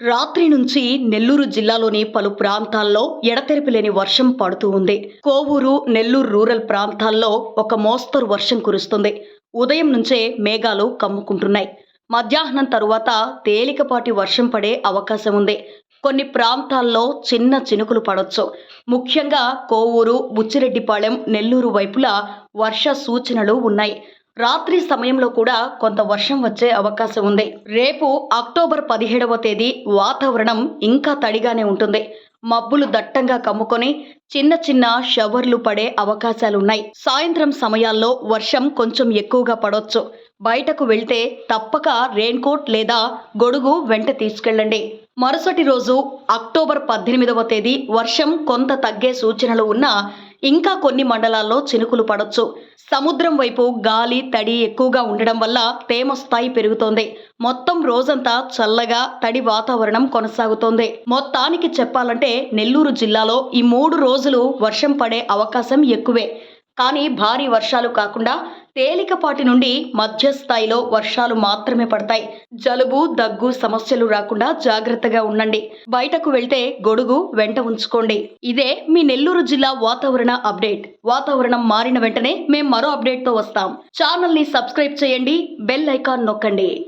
రాత్రి నుంచి నెల్లూరు జిల్లాలోని పలు ప్రాంతాల్లో ఎడతెరిపి లేని వర్షం పడుతూ ఉంది. కోవూరు నెల్లూరు రూరల్ ప్రాంతాల్లో ఒక మోస్తరు వర్షం కురుస్తుంది. ఉదయం నుంచే మేఘాలు కమ్ముకుంటున్నాయి. మధ్యాహ్నం తరువాత తేలికపాటి వర్షం పడే అవకాశం ఉంది. కొన్ని ప్రాంతాల్లో చిన్న చినుకులు పడొచ్చు. ముఖ్యంగా కోవూరు బుచ్చిరెడ్డిపాళెం నెల్లూరు వైపులా వర్ష సూచనలు ఉన్నాయి. రాత్రి సమయంలో కూడా కొంత వర్షం వచ్చే అవకాశం ఉంది. రేపు అక్టోబర్ పదిహేడవ తేదీ వాతావరణం ఇంకా తడిగానే ఉంటుంది. మబ్బులు దట్టంగా కమ్ముకొని చిన్న చిన్న షవర్లు పడే అవకాశాలున్నాయి. సాయంత్రం సమయాల్లో వర్షం కొంచెం ఎక్కువగా పడొచ్చు. బయటకు వెళ్తే తప్పక రెయిన్కోట్ లేదా గొడుగు వెంట తీసుకెళ్ళండి. మరుసటి రోజు అక్టోబర్ పద్దెనిమిదవ తేదీ వర్షం కొంత తగ్గే సూచనలు ఉన్నా ఇంకా కొన్ని మండలాల్లో చినుకులు పడొచ్చు. సముద్రం వైపు గాలి తడి ఎక్కువగా ఉండడం వల్ల తేమ స్థాయి పెరుగుతోంది. మొత్తం రోజంతా చల్లగా తడి వాతావరణం కొనసాగుతోంది. మొత్తానికి చెప్పాలంటే నెల్లూరు జిల్లాలో ఈ మూడు రోజులు వర్షం పడే అవకాశం ఎక్కువే. కానీ భారీ వర్షాలు కాకుండా తేలికపాటి నుండి మధ్యస్థాయిలో వర్షాలు మాత్రమే పడతాయి. జలుబు దగ్గు సమస్యలు రాకుండా జాగ్రత్తగా ఉండండి. బయటకు వెళ్తే గొడుగు వెంట ఉంచుకోండి. ఇదే మీ నెల్లూరు జిల్లా వాతావరణ అప్డేట్. వాతావరణం మారిన వెంటనే మేము మరో అప్డేట్తో వస్తాం. ఛానల్ని సబ్స్క్రైబ్ చేయండి. బెల్ ఐకాన్ నొక్కండి.